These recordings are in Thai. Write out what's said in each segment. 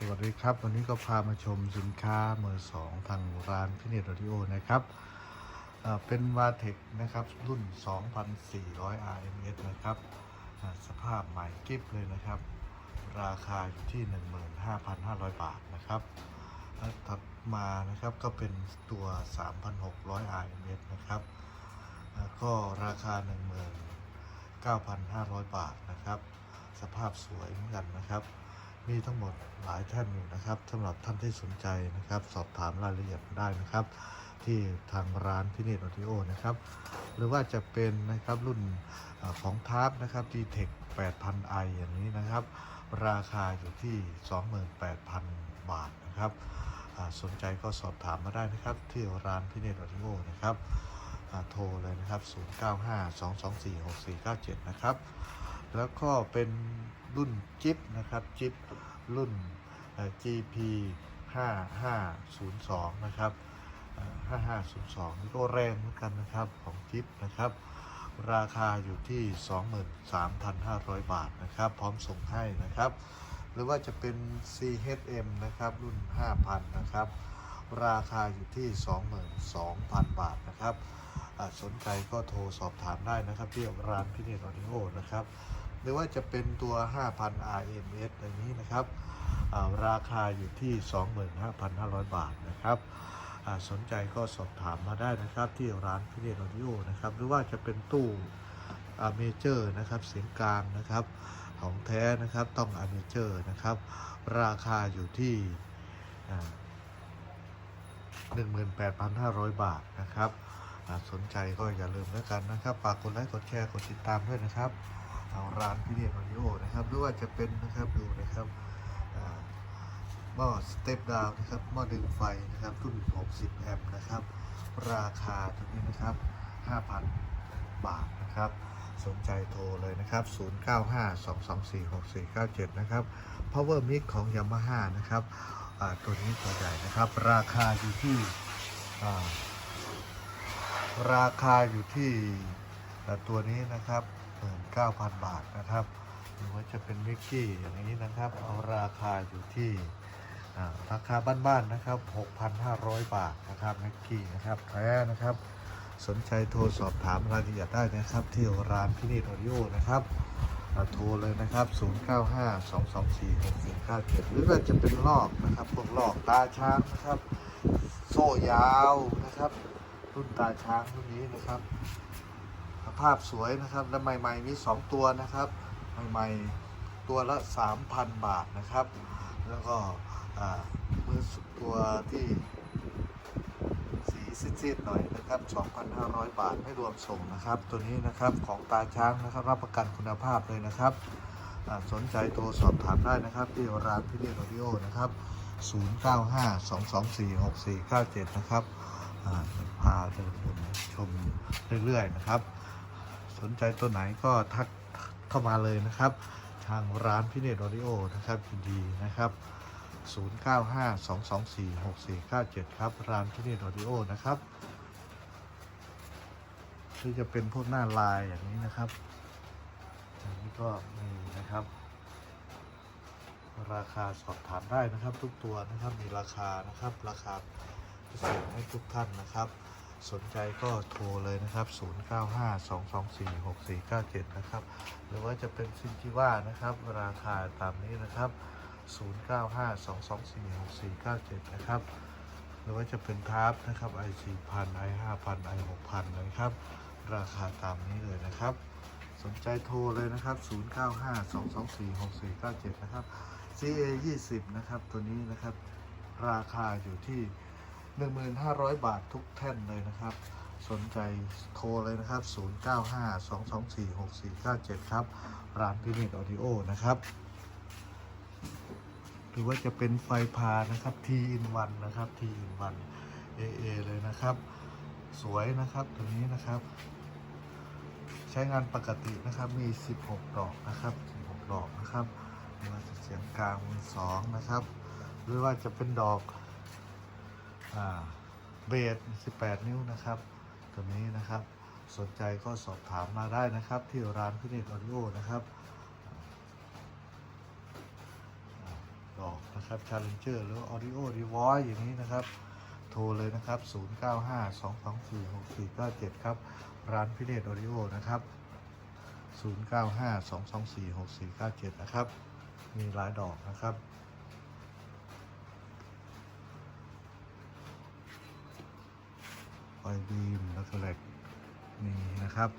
สวัสดีครับ วันนี้ก็พามาชมสินค้ามือสองทางร้านพิเนตออดิโอนะครับเป็นวาเทคนะครับ รุ่น 2,400 RMS นะครับ สภาพใหม่กิฟเลยนะครับ ราคาอยู่ที่ 15,500 บาทนะครับถัดมานะครับก็เป็นตัว 3,600 RMS นะครับ ก็ราคา 19,500 บาทนะครับ สภาพสวยเหมือนกันนะครับ มีทั้งหมดหลายแท่นอยู่นะครับสำหรับท่านที่สนใจนะครับ สอบถามรายละเอียดได้นะครับ ที่ทางร้านพิเนตออดิโอนะครับ หรือว่าจะเป็นนะครับรุ่นของทาร์ปนะครับ d t e c 8,000i อย่างนี้นะครับ ราคาอยู่ที่ 28,000 บาทนะครับสนใจก็สอบถามมาได้นะครับ ที่ร้านพิเนตออดิโอนะครับโทรเลยนะครับ 0952246497 นะครับ แล้วก็เป็นรุ่นจิปนะครับจิปรุ่น GP 5502 นะครับ 5502 นี่ก็แรงเหมือนกันนะครับของจิปนะครับ ราคาอยู่ที่ 23,500 บาทนะครับ พร้อมส่งให้นะครับ หรือว่าจะเป็น CHM นะครับ รุ่น 5,000 นะครับ ราคาอยู่ที่ 22,000 บาทนะครับสนใจก็โทรสอบถามได้นะครับที่ร้านพิเนตออดิโอนะครับ รือว่าจะเป็นตัว 5,000 RMS อย่างนี้นะครับราคาอยู่ที่ 25,500 บาทนะครับสนใจก็สอบถามมาได้นะครับที่ร้านพิเรนออดิโอนะครับหรือว่าจะเป็นตู้เมเจอร์นะครับเสียงกลางนะครับของแท้นะครับต้องอเมเจอร์นะครับราคาอยู่ที่อ่า18,500 บาทนะครับสนใจก็อย่าลืมแล้วกันนะครับฝากกดไลค์กดแชร์กดติดตามด้วยนะครับ เอาร้านพิเรียนออดิโอนะครับหรือว่าจะเป็นนะครับดูนะครับหม้อสเตปดาวนะครับหม้อดึงไฟนะครับรุ่น 60 แอมป์นะครับ ราคาตัวนี้นะครับ 5,000 บาทนะครับ สนใจโทรเลยนะครับ 0952246497 นะครับ Power Mix ของ Yamaha นะครับตัวนี้ตัวใหญ่นะครับ ราคาอยู่ที่ราคาอยู่ที่ตัวนี้นะครับ 19,000 บาทนะครับ หรือว่าจะเป็นมิกกี้อย่างนี้นะครับ เอาราคาอยู่ที่ราคาบ้านๆนะครับ 6,500 บาทนะครับมิกกี้นะครับแท้นะครับ สนใจโทรสอบถามรายละเอียดได้นะครับ ที่ร้านพินิจออดิโอนะครับโทรเลยนะครับ 0952246497 หรือว่าจะเป็นลอกนะครับพวกลอกตาช้างนะครับ โซ่ยาวนะครับ รุ่นตาช้างรุ่นนี้นะครับ สภาพสวยนะครับ และใหม่ ๆ มี 2 ตัวนะครับ ใหม่ ๆ ตัวละ 3,000 บาทนะครับ แล้วก็อ่ามือตัวที่สีซีดๆหน่อยนะครับ 2,500 บาทไม่รวมส่งนะครับ ตัวนี้นะครับของตาช้างนะครับ รับประกันคุณภาพเลยนะครับ สนใจโทรสอบถามได้นะครับที่ร้านพิเรนออดิโอนะครับ 0952246497 นะครับพาเดินชมเรื่อยๆนะครับ สนใจตัวไหนก็ทักเข้ามาเลยนะครับ ทางร้านพิเนตออดิโอนะครับยินดีนะครับ 0952246497 ครับ ร้านพิเนตออดิโอนะครับที่จะเป็นพวกหน้าลายอย่างนี้นะครับอย่างนี้ก็มีนะครับ ราคาสอบถามได้นะครับ ทุกตัวนะครับมีราคานะครับ ราคาพิเศษให้ทุกท่านนะครับ สนใจก็โทรเลยนะครับ 0952246497 นะครับ หรือว่าจะเป็นซินจิว่านะครับ ราคาตามนี้นะครับ 0952246497 นะครับ หรือว่าจะเป็นทาร์ปนะครับ i 4000 i 5000 i 6000นะครับ ราคาตามนี้เลยนะครับ สนใจโทรเลยนะครับ 0952246497 นะครับ CA 20นะครับ ตัวนี้นะครับ ราคาอยู่ที่ 1,500 บาททุกแท่นเลยนะครับ สนใจโทรเลยนะครับ 0952246497 ครับ ร้านพินิจออดิโอนะครับ หรือว่าจะเป็นไฟพานะครับ T in 1นะครับ T in 1 AA เลยนะครับ สวยนะครับตัวนี้นะครับ ใช้งานปกตินะครับมี 16 ดอกนะครับ 16 ดอกนะครับหรือว่าจะเสียงกลางมี2นะครับ หรือว่าจะเป็นดอก เบส18 นิ้วนะครับ ตัวนี้นะครับ สนใจก็สอบถามมาได้นะครับ ที่ร้านพินิจออดิโอนะครับดอกนะครับ Challenger หรือ Audio r e v o i c e อย่างนี้นะครับ โทรเลยนะครับ 0952246497 ครับ ร้านพิเดช Audio นะครับ 0952246497 นะครับ มีหลายดอกนะครับ ไฟบีมแล้วก็แลกมีนะครับ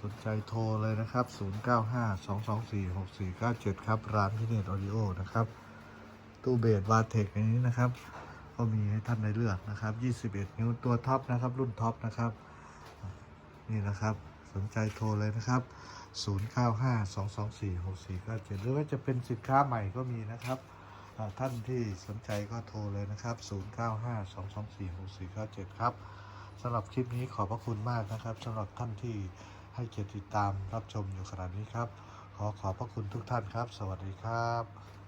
สนใจโทรเลยนะครับ 0952246497 ครับ ร้านพิเนตออดิโอนะครับ ตู้เบสวาเทคอย่างนี้นะครับ ก็มีให้ท่านได้เลือกนะครับ 21 นิ้วตัวท็อปนะครับ รุ่นท็อปนะครับ นี่นะครับสนใจโทรเลยนะครับ 0952246497 หรือว่าจะเป็นสินค้าใหม่ก็มีนะครับ ท่านที่สนใจก็โทรเลยนะครับ 0952246497 ครับสำหรับคลิปนี้ขอบพระคุณมากนะครับสำหรับท่านที่ให้เกียรติติดตามรับชมอยู่ขณะนี้ครับ ขอขอบพระคุณทุกท่านครับ สวัสดีครับ